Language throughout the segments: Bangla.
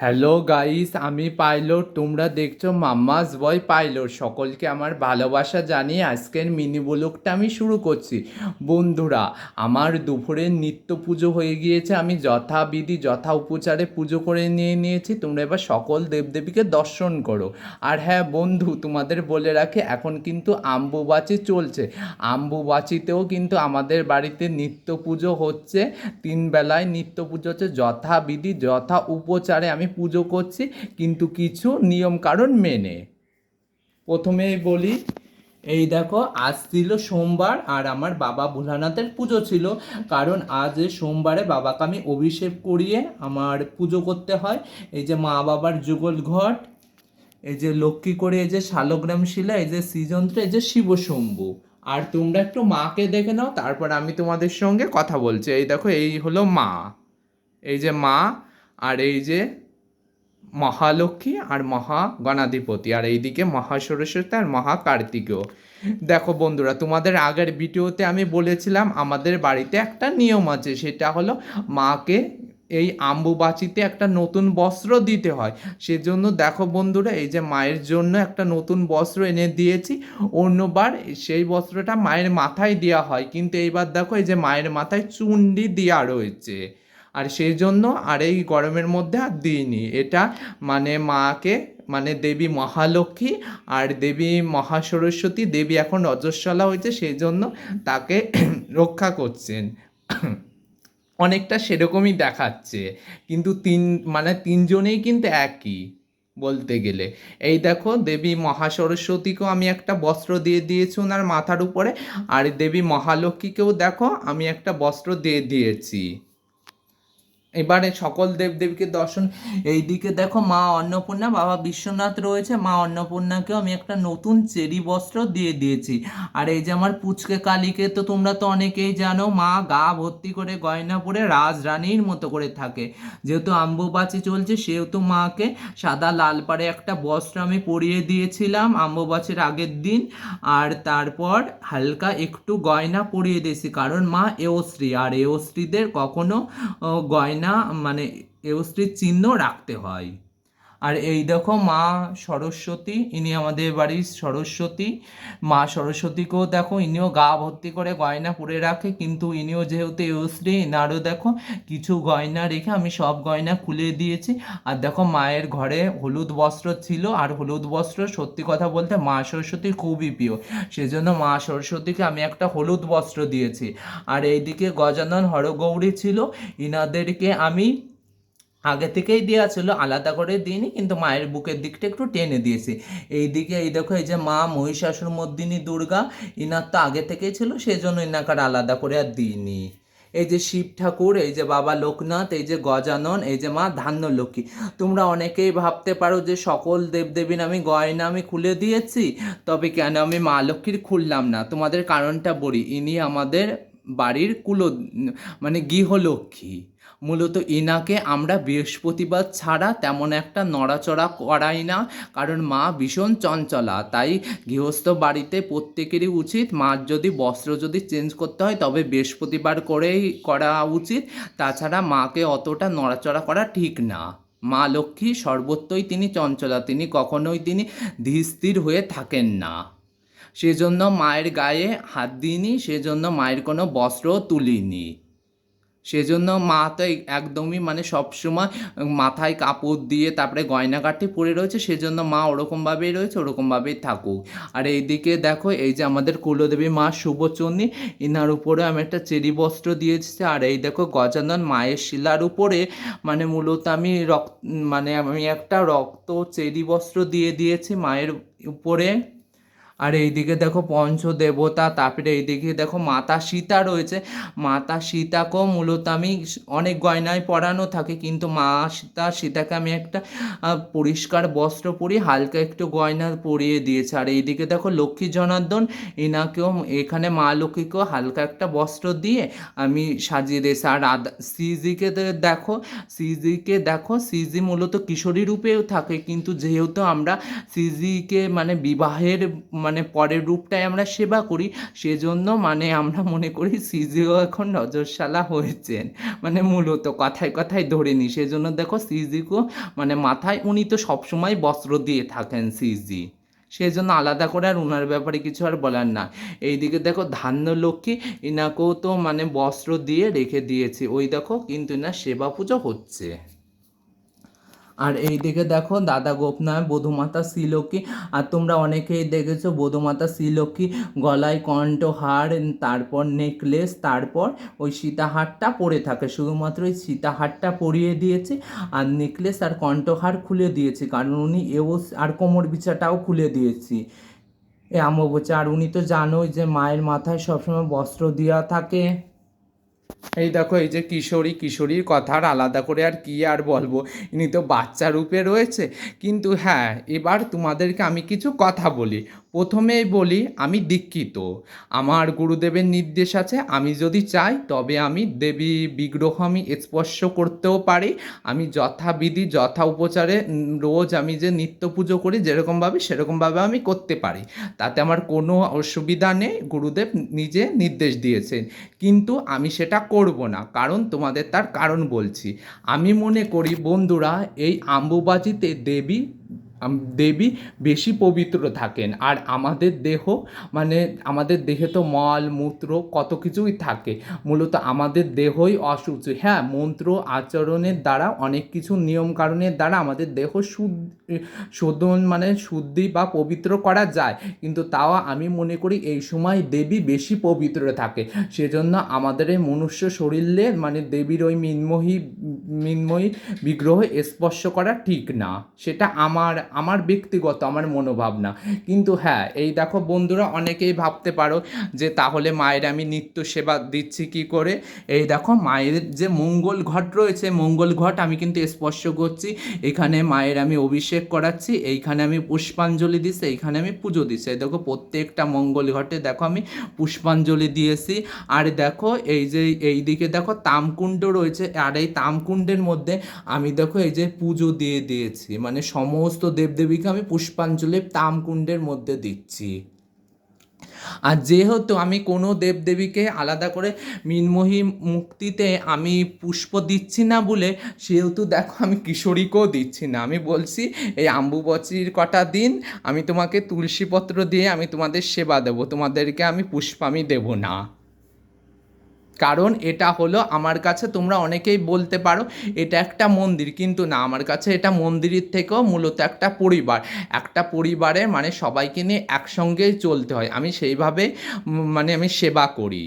হ্যালো গাইস আমি পাইলট। তোমরা দেখছ মাম্মাস বয় পাইলট। সকলকে আমার ভালোবাসা জানিয়ে আজকের মিনি ব্লগটা আমি শুরু করছি। বন্ধুরা, আমার দুপুরের নিত্য পুজো হয়ে গিয়েছে। আমি যথাবিধি, যথা উপচারে পুজো করে নিয়ে নিয়েছি। তোমরা এবার সকল দেবদেবীকে দর্শন করো। আর হ্যাঁ বন্ধু, তোমাদের বলে রাখে, এখন কিন্তু আম্বুবাচি চলছে। আম্বুবাচিতেও কিন্তু আমাদের বাড়িতে নিত্য পুজো হচ্ছে। তিন বেলায় নিত্য পুজো হচ্ছে। যথাবিধি, যথা উপচারে আমি পুজো করছি, কিন্তু কিছু নিয়ম কারণ মেনে। প্রথমেই বলি, এই দেখো, আজ ছিল সোমবার আর আমার বাবা ভোলানাথের পুজো ছিল। কারণ আজ সোমবারে বাবাকে আমি অভিষেক করিয়ে আমার পুজো করতে হয়। এই যে মা বাবার যুগল ঘট, এই যে লক্ষ্মী করে এই যে শালগ্রাম শিলা, এই যে শ্রীযন্ত্র, এই যে শিবশম্ভু। আর তোমরা একটু মাকে দেখে নাও, তারপর আমি তোমাদের সঙ্গে কথা বলছি। এই দেখো, এই হলো মা। এই যে মা আর এই যে মহালক্ষ্মী আর মহা গণাধিপতি আর এইদিকে মহা সরস্বতী আর মহা কার্তিকেয় দেখো বন্ধুরা, তোমাদের আগের ভিডিওতে আমি বলেছিলাম, আমাদের বাড়িতে একটা নিয়ম আছে, সেটা হলো মাকে এই আম্বুবাচিতে একটা নতুন বস্ত্র দিতে হয়। সেজন্য দেখো বন্ধুরা, এই যে মায়ের জন্য একটা নতুন বস্ত্র এনে দিয়েছি, অন্যবার সেই বস্ত্রটা মায়ের মাথায় দেওয়া হয়, কিন্তু এইবার দেখো এই যে মায়ের মাথায় চুন্ডি দেওয়া রয়েছে। আর সেই জন্য আর এই গরমের মধ্যে আর দিইনি। এটা মানে মাকে মানে দেবী মহালক্ষ্মী আর দেবী মহাসরস্বতী, দেবী এখন রজস্বলা হয়েছে, সেই জন্য তাকে রক্ষা করছেন। অনেকটা সেরকমই দেখাচ্ছে। কিন্তু তিন মানে তিনজনেই কিন্তু একই বলতে গেলে। এই দেখো, দেবী মহাসরস্বতীকেও আমি একটা বস্ত্র দিয়ে দিয়েছি ওনার মাথার উপরে আর দেবী মহালক্ষ্মীকেও দেখো, আমি একটা বস্ত্র দিয়ে দিয়েছি। এবারে সকল দেবদেবীকে দর্শন এইদিকে দেখো মা অন্নপূর্ণা বাবা বিশ্বনাথ রয়েছে। মা অন্নপূর্ণাকেও আমি একটা নতুন চেরি বস্ত্র দিয়ে দিয়েছি। আর এই যে আমার পুচকে কালীকে তো তোমরা তো অনেকেই জানো মা গা ভর্তি করে গয়না পরে রাজরানীর মতো করে থাকে। যেহেতু আম্বুবাচি চলছে সেহেতু মাকে সাদা লাল পাড়ে একটা বস্ত্র আমি পরিয়ে দিয়েছিলাম আম্বুবাচির আগের দিন। আর তারপর হালকা একটু গয়না পরিয়ে দিয়েছি কারণ মা এওশ্রী আর এওশ্রীদের কখনো আহ, গয়না মানে এওশ্রীর চিহ্ন রাখতে হয়। আর এই দেখো মা সরস্বতী, ইনি আমাদের বাড়ির সরস্বতী। মা সরস্বতীকেও দেখো, ইনিও গা ভর্তি করে গয়না পরে রাখে, কিন্তু ইনিও যেহেতু এওশ্রী ইনারও দেখো কিছু গয়না রেখে আমি সব গয়না খুলে দিয়েছি। আর দেখো মায়ের ঘরে হলুদ বস্ত্র ছিল, আর হলুদ বস্ত্র সত্যি কথা বলতে মা সরস্বতী খুবই প্রিয়। সেজন্য মা সরস্বতীকে আমি একটা হলুদ বস্ত্র দিয়েছি। আর এইদিকে গজানন হরগৌরী ছিল, ইনাদেরকে আমি আগে থেকেই দেওয়া ছিল, আলাদা করে দিইনি, কিন্তু মায়ের বুকের দিকটা একটু টেনে দিয়েছি। এই দিকে এই দেখো, এই যে মা মহিষাসুর মর্দিনী দুর্গা, ইনার তো আগে থেকেই ছিল সেই জন্য ইনাকার আলাদা করে আর দিইনি। এই যে শিব ঠাকুর, এই যে বাবা লোকনাথ, এই যে গজানন, এই যে মা ধান্য লক্ষ্মী তোমরা অনেকেই ভাবতে পারো যে সকল দেবদেবীর আমি গয়না আমি খুলে দিয়েছি, তবে কেন আমি মা লক্ষ্মীর খুললাম না? তোমাদের কারণটা বলি, ইনি আমাদের বাড়ির কুলো মানে গৃহলক্ষ্মী। মূলত ইনাকে আমরা বৃহস্পতিবার ছাড়া তেমন একটা নড়াচড়া করাই না, কারণ মা ভীষণ চঞ্চলা। তাই গৃহস্থ বাড়িতে প্রত্যেকেরই উচিত মার যদি, বস্ত্র যদি চেঞ্জ করতে হয়, তবে বৃহস্পতিবার করেই করা উচিত। তাছাড়া মাকে অতটা নড়াচড়া করা ঠিক না। মা লক্ষ্মী সর্বত্রই তিনি চঞ্চলা, তিনি কখনোই তিনি ধীরস্থির হয়ে থাকেন না। সেজন্য মায়ের গায়ে হাত দিইনি, সেজন্য মায়ের কোনো বস্ত্রও তুলিনি। সেজন্য মা তো একদমই মানে সবসময় মাথায় কাপড় দিয়ে তারপরে গয়নাগাটি পরে রয়েছে, সেজন্য মা ওরকমভাবেই রয়েছে, ওরকমভাবেই থাকুক। আর এইদিকে দেখো, এই যে আমাদের কুলদেবী মা শুভচন্ডী ইনার উপরে আমি একটা চেরি বস্ত্র দিয়েছি আর এই দেখো গজানন মায়ের শিলার উপরে মানে মূলত আমি রক্ত মানে আমি একটা রক্ত চেরি বস্ত্র দিয়ে দিয়েছি মায়ের উপরে। আর এইদিকে দেখো পঞ্চদেবতা, তারপরে এইদিকে দেখো মাতা সীতা রয়েছে। মাতা সীতাকেও মূলত আমি অনেক গয়নায় পরানো থাকে, কিন্তু মা সীতা, সীতাকে আমি একটা পরিষ্কার বস্ত্র পরি হালকা একটু গয়না পরিয়ে দিয়েছে। আর এইদিকে দেখো লক্ষ্মী জনার্দন, এনাকেও, এখানে মা লক্ষ্মীকেও হালকা একটা বস্ত্র দিয়ে আমি সাজিয়ে দিয়েছি। আর রাধা শ্রীজিকে দেখো শ্রীজিকে দেখো শ্রীজি মূলত কিশোরী রূপেও থাকে, কিন্তু যেহেতু আমরা শ্রীজিকে মানে বিবাহের মানে পরের রূপটাই আমরা সেবা করি, সেজন্য মানে আমরা মনে করি সিজিও এখন নজরশালা হয়েছেন। মানে মূলত কথায় কথায় ধরে নি সেজন্য দেখো সিজিকেও মানে মাথায় উনি তো সবসময় বস্ত্র দিয়ে থাকেন সিজি সেই জন্য আলাদা করে আর ওনার ব্যাপারে কিছু আর বলার না। এইদিকে দেখো ধান্য লক্ষ্মী এনাকেও তো মানে বস্ত্র দিয়ে রেখে দিয়েছে, ওই দেখো কিন্তু না সেবা পুজো হচ্ছে। আর এই দিকে দেখো দাদা গোপনায় বধুমাতা শ্রীলক্ষ্মী, আর তোমরা অনেকেই দেখেছ বধুমাতা শ্রীলক্ষ্মী, গলায় কণ্ঠহার তারপর নেকলেস তারপর ওই সীতাহারটা পরে থাকে। শুধুমাত্র ওই সীতাহারটা পরিয়ে দিয়েছে আর নেকলেস আর কণ্ঠহার খুলে দিয়েছে, কারণ উনি এও আর কোমর বিছাটাও খুলে দিয়েছি। এ আমবচা আর উনি তো জানোই যে মায়ের মাথায় সবসময় বস্ত্র দেওয়া থাকে। এই দেখো, এই যে কিশোরী, কিশোরীর কথা আর আলাদা করে আর কি আর বলব? ইনি তো বাচ্চা রূপে রয়েছে। কিন্তু হ্যাঁ এবার তোমাদেরকে আমি কিছু কথা বলি। প্রথমেই বলি, আমি দীক্ষিত। আমার গুরুদেবের নির্দেশ আছে, আমি যদি চাই, তবে আমি দেবী বিগ্রহ আমি স্পর্শ করতেও পারি। আমি যথাবিধি, যথা উপচারে রোজ আমি যে নিত্য পুজো করি, যেরকমভাবে, সেরকমভাবে আমি করতে পারি। তাতে আমার কোনো অসুবিধা নেই, গুরুদেব নিজে নির্দেশ দিয়েছেন। কিন্তু আমি সেটা করব না, কারণ তোমাদের তার কারণ বলছি। আমি মনে করি, বন্ধুরা, এই আম্বুবাজিতে দেবী দেবী বেশি পবিত্র থাকেন। আর আমাদের দেহ মানে আমাদের দেহে তো মল, মূত্র কত কিছুই থাকে। মূলত আমাদের দেহই অসুচি হ্যাঁ মন্ত্র আচরণের দ্বারা, অনেক কিছু নিয়ম কারণের দ্বারা আমাদের দেহ শুদ্ধ শোধন মানে শুদ্ধি বা পবিত্র করা যায়। কিন্তু তাও আমি মনে করি এই সময় দেবী বেশি পবিত্র থাকে। সেজন্য আমাদের এই মনুষ্য শরীরে মানে দেবীর ওই মিনময়ী মিনময়ী বিগ্রহ স্পর্শ করা ঠিক না। সেটা আমার আমার ব্যক্তিগত, আমার মনোভাবনা। কিন্তু হ্যাঁ এই দেখো বন্ধুরা, অনেকেই ভাবতে পারো যে তাহলে মায়ের আমি নিত্য সেবা দিচ্ছি কি করে? এই দেখো মায়ের যে মঙ্গল ঘট রয়েছে, মঙ্গল ঘট আমি কিন্তু স্পর্শ করছি। এখানে মায়ের আমি অভিষেক করাচ্ছি, এইখানে আমি পুষ্পাঞ্জলি দিচ্ছি, এইখানে আমি পুজো দিচ্ছি। এই দেখো প্রত্যেকটা মঙ্গল ঘটে দেখো আমি পুষ্পাঞ্জলি দিয়েছি। আর দেখো এই যে এই দিকে দেখো তামকুণ্ড রয়েছে, আর এই তামকুণ্ডের মধ্যে আমি দেখো এই যে পুজো দিয়ে দিয়েছি। মানে সমস্ত দেবদেবীকে আমি পুষ্পাঞ্জলি তামকুণ্ডের মধ্যে দিচ্ছি। আর যেহেতু আমি কোনো দেবদেবীকে আলাদা করে মিনমোহী মুক্তিতে আমি পুষ্প দিচ্ছি না বলে, সেহেতু দেখো আমি কিশোরীকেও দিচ্ছি না। আমি বলছি, এই আম্বুবচির কটা দিন আমি তোমাকে তুলসীপত্র দিয়ে আমি তোমাদের সেবা দেবো। তোমাদেরকে আমি পুষ্প আমি দেবো না। কারণ এটা হলো আমার কাছে তোমরা অনেকেই বলতে পারো, এটা একটা মন্দির। কিন্তু না, আমার কাছে এটা মন্দিরের থেকেও মূলত একটা পরিবার। একটা পরিবারে মানে সবাইকে নিয়ে একসঙ্গেই চলতে হয়। আমি সেইভাবে মানে আমি সেবা করি।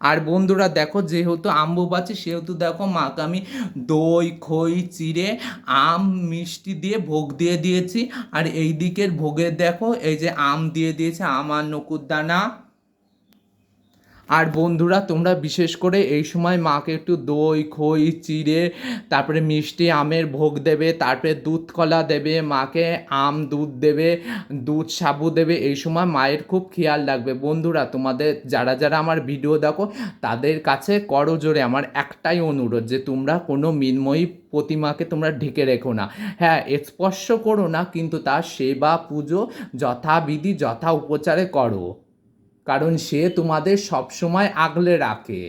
আর বন্ধুরা দেখো, যেহেতু আম্বুবাচি সেহেতু দেখো মাকে আমি দই, খই, চিড়ে, আম, মিষ্টি দিয়ে ভোগ দিয়ে দিয়েছি। আর এই দিকের ভোগের দেখো, এই যে আম দিয়ে দিয়েছে আম আর নকুরদানা। আর বন্ধুরা, তোমরা বিশেষ করে এই সময় মাকে একটু দই, খই, চিড়ে, তারপরে মিষ্টি আমের ভোগ দেবে, তারপরে দুধ কলা দেবে, মাকে আম দুধ দেবে, দুধ সাবু দেবে, এই সময় মায়ের খুব খেয়াল রাখবে। বন্ধুরা, তোমাদের যারা যারা আমার ভিডিও দেখো, তাদের কাছে করো জোরে আমার একটাই অনুরোধ যে তোমরা কোনো মিনময়ী প্রতিমাকে তোমরা ঢেকে রেখো না। হ্যাঁ স্পর্শ করো না, কিন্তু তার সেবা, পুজো যথাবিধি, যথা উপচারে করো। কারণ সে তোমাদের সবসময় আগলে রাখে।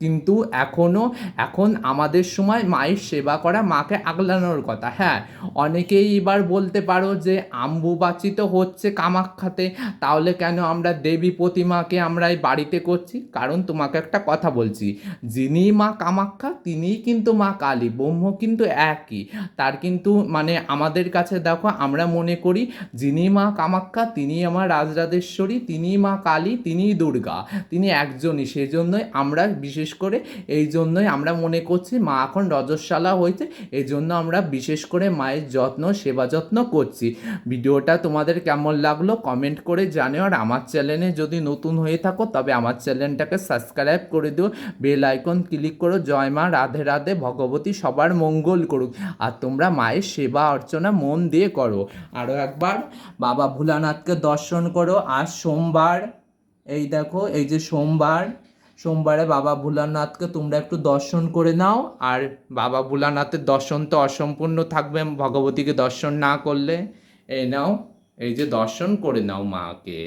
কিন্তু এখনও এখন আমাদের সময় মায়ের সেবা করা, মাকে আগলানোর কথা। হ্যাঁ অনেকেই এবার বলতে পারো যে আম্বুবাচি তো হচ্ছে কামাখ্যাতে, তাহলে কেন আমরা দেবী প্রতিমাকে আমরা এই বাড়িতে করছি? কারণ তোমাকে একটা কথা বলছি, যিনি মা কামাখ্যা, তিনিই কিন্তু মা কালী, ব্রহ্ম কিন্তু একই। তার কিন্তু মানে আমাদের কাছে দেখো, আমরা মনে করি যিনি মা কামাখ্যা, তিনি আমার রাজরাজেশ্বরী তিনি মা কালী, তিনিই দুর্গা, তিনি একজনই। সেই জন্যই আমরা বিশেষ করে, এই জন্যই আমরা মনে করছি মা এখন রজস্বালা হয়েছে, এই জন্য আমরা বিশেষ করে মায়ের যত্ন, সেবা যত্ন করছি। ভিডিওটা তোমাদের কেমন লাগল কমেন্ট করে জানিও, আর আমার চ্যানেলে যদি নতুন হয়ে থাকো, তবে আমার চ্যানেলটাকে সাবস্ক্রাইব করে দিও, বেল আইকন ক্লিক করো, জয় মা, রাধে রাধে, ভগবতী সবার মঙ্গল করুক, আর তোমরা মায়ের সেবা অর্চনা মন দিয়ে করো। আরও একবার, বাবা ভোলানাথকে দর্শন করো, আজ সোমবার, এই দেখো, এই যে সোমবার সোমবারে বাবা ভোলানাথকে তোমরা একটু দর্শন করে নাও। আর বাবা ভোলানাথের দর্শন তো অসম্পূর্ণ থাকবে, ভগবতীকে দর্শন না করলে। এই নাও, এই যে দর্শন করে নাও মাকে।